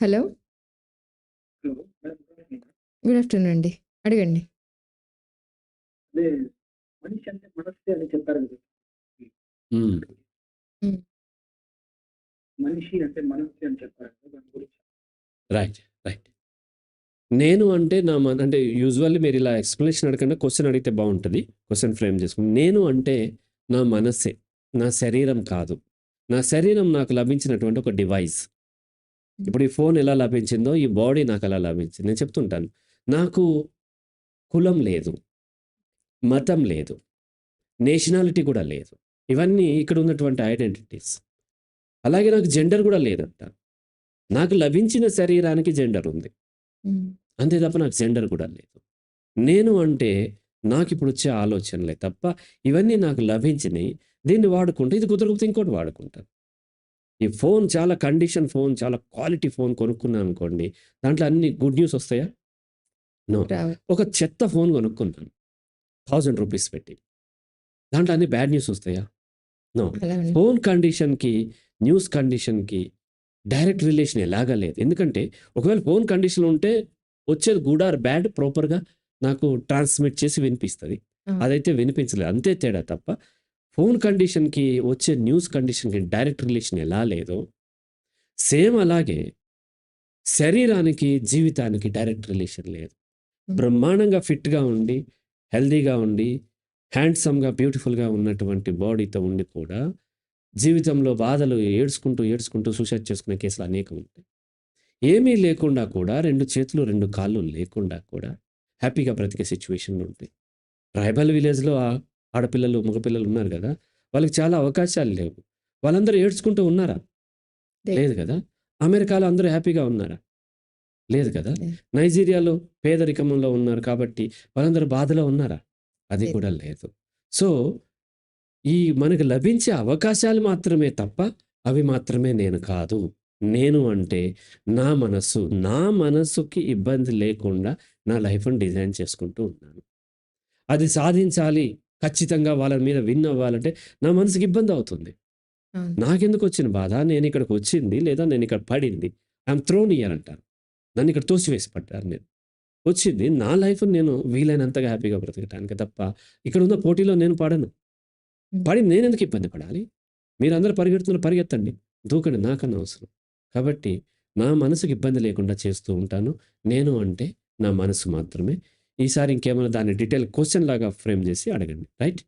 Hello. Hello. Madam good evening. Good afternoon అండి. అడగండి. అదే మనిషి అంటే మనస్సే అని చెప్పారు కదా! హ్మ్. హ్మ్. మనిషి అంటే మనస్సే అని చెప్పారు కదా! దాని గురించి రైట్. రైట్. నేను అంటే నా మన అంటే యూజువల్లీ మీరు ఇలా ఎక్స్‌ప్లనేషన్ అడగకుండా క్వెషన్ అడిగితే బావుంటది. క్వెషన్ ఫ్రేమ్ చేసుకొని. నేను అంటే నా మనస్సే. నా శరీరం కాదు. నా శరీరం నాకు లభించినటువంటి ఒక డివైస్. ఇప్పుడు ఈ ఫోన్ ఎలా లభించిందో ఈ బాడీ నాకు అలా లభించింది. నేను చెప్తుంటాను. నాకు కులం లేదు. మతం లేదు. నేషనాలిటీ కూడా లేదు. ఇవన్నీ ఇక్కడ ఉన్నటువంటి ఐడెంటిటీస్. అలాగే నాకు జెండర్ కూడా లేదంట. నాకు లభించిన శరీరానికి జెండర్ ఉంది. అంతే తప్ప నాకు జెండర్ కూడా లేదు. నేను అంటే నాకిప్పుడు వచ్చే ఆలోచనలే తప్ప ఇవన్నీ నాకు లభించినయి. దీన్ని వాడుకుంటే ఇది కుదరకపోతే ఇంకోటి వాడుకుంటాను. ఈ ఫోన్ చాలా కండిషన్ ఫోన్ చాలా క్వాలిటీ ఫోన్ కొనుక్కున్నాను అనుకోండి. దాంట్లో అన్ని గుడ్ న్యూస్ వస్తాయా? నో. ఒక చెత్త ఫోన్ కొనుక్కున్నాను. 1000 రూపీస్ పెట్టి. దాంట్లో అన్ని బ్యాడ్ న్యూస్ వస్తాయా? నో. ఫోన్ కండిషన్‌కి, న్యూస్ కండిషన్‌కి డైరెక్ట్ రిలేషన్ ఎలాగా లేదు. ఎందుకంటే ఒకవేళ ఫోన్ కండిషన్ ఉంటే వచ్చేది గుడ్ ఆర్ బ్యాడ్ ప్రాపర్‌గా నాకు ట్రాన్స్మిట్ చేసి వినిపిస్తది. అదైతే వినిపించలేదు. అంతే తేడా తప్ప ఫోన్ కండిషన్‌కి వచ్చే న్యూస్ కండిషన్‌కి డైరెక్ట్ రిలేషన్ ఎలా లేదో సేమ్ అలాగే శరీరానికి, జీవితానికి డైరెక్ట్ రిలేషన్ లేదు. హ్మ్. బ్రహ్మాండంగా ఫిట్‌గా ఉండి, హెల్తీగా ఉండి, హ్యాండ్సమ్‌గా, బ్యూటిఫుల్‌గా ఉన్నటువంటి బాడీతో ఉండి కూడా జీవితంలో బాధలు ఏడ్చుకుంటూ, ఏడ్చుకుంటూ సూసైడ్ చేసుకునే కేసులు అనేకం ఉంటాయి. ఏమీ లేకుండా కూడా 2 చేతులు, 2 కాళ్ళు లేకుండా కూడా హ్యాపీగా బ్రతికే సిట్యుయేషన్‌లు ఉంటాయి. ట్రైబల్ విలేజ్‌లో ఆడపిల్లలు, మగపిల్లలు ఉన్నారు గదా! వాళ్ళకి చాలా అవకాశాలు లేవు. వాళ్ళందరూ ఏడ్చుకుంటూ ఉన్నారా? లేదు. కదా! అమెరికాలో అందరూ హ్యాపీగా ఉన్నారా? లేదు కదా! నైజీరియాలో పేదరికంలో ఉన్నారు కాబట్టి వాళ్ళందరూ బాధలో ఉన్నారా? అది. కూడా లేదు. సో, ఈ మనకు లభించే అవకాశాలు మాత్రమే తప్ప అవి మాత్రమే నేను కాదు. నేను అంటే నా మనస్సు. నా మనస్సుకి ఇబ్బంది లేకుండా నా లైఫ్‌ని డిజైన్ చేసుకుంటూ ఉన్నాను. అది సాధించాలి. ఖచ్చితంగా వాళ్ళ మీద విన్ అవ్వాలంటే నా మనసుకి ఇబ్బంది అవుతుంది. అవును. నాకెందుకొచ్చిన బాధ? నేనిక్కడికి వచ్చింది లేదా నేనిక్కడ పడింది. ఐ యామ్ థ్రోన్ హియర్ అంటారు. నన్నిక్కడ తోసివేసి పడ్డారు నేను. వచ్చింది నా లైఫ్‌ని నేను వీలైనంతగా హ్యాపీగా బ్రతకటానికి తప్ప ఇక్కడున్న పోటీలో నేను పడను. పడి నేనెందుకు ఇబ్బంది పడాలి? మీరందరూ పరిగెడుతున్నారు పరిగెత్తండి. దూకండి నాకనవసరం. కాబట్టి నా మనసుకి ఇబ్బంది లేకుండా చేస్తూ ఉంటాను. నేను అంటే నా మనసు మాత్రమే. ఈసారి ఇంకేమైనా దాన్ని డీటెయిల్ క్వశ్చన్ లాగా ఫ్రేమ్ చేసి అడగండి. రైట్?